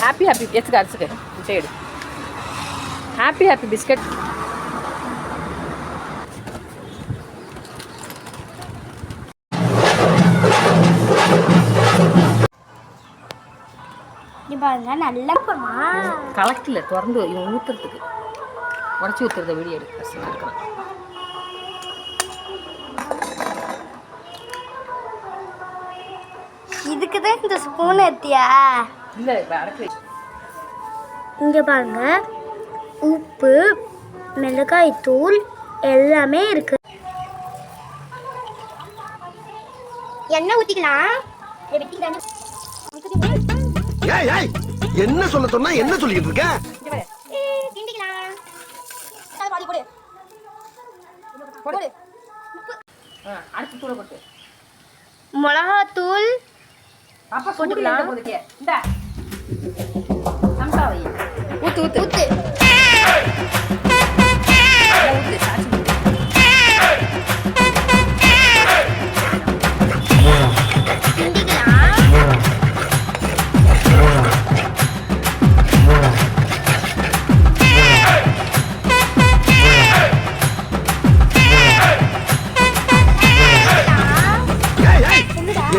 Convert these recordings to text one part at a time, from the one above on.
Happy happy எடுத்துக்க அரைச்சிக்க முட்டை எடு. ஹாப்பி ஹாப்பி பிஸ்கட் இது பாருங்க நல்லா கலக்கில் திறந்து இவன் ஊற்றுறதுக்கு உடச்சி ஊற்றுறத வெளியே எடு. கஷ்டமாக இருக்கிறான் இதுக்கு தான் இந்த ஸ்பூன் அடக்கு இங்க பாருங்க. உப்பு மிளகாய் தூள் எல்லாமே இருக்கு. எண்ணெய் ஊத்திக்கலாம். ஏய் ஏய் என்ன சொல்ல சொன்னா என்ன சொல்லிட்டு இருக்க? மிளகாத்தூள் பாப்பா போட்டுக்கலாம். போதுக்கே. இந்த.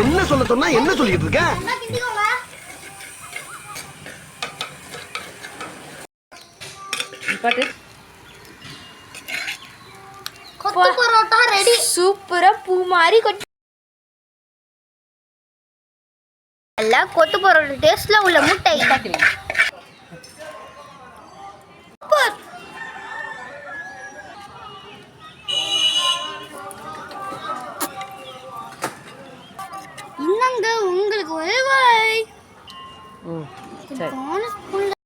என்ன சொல்ல சொன்னா என்ன சொல்லிட்டு இருக்க? சூப்பரா பூ மாதிரி கொத்து எல்லாம் கொத்து பரோட்டா டேஸ்ட்ல உள்ள முட்டை. உங்களுக்கு ஒரு வாய். ம் சரி.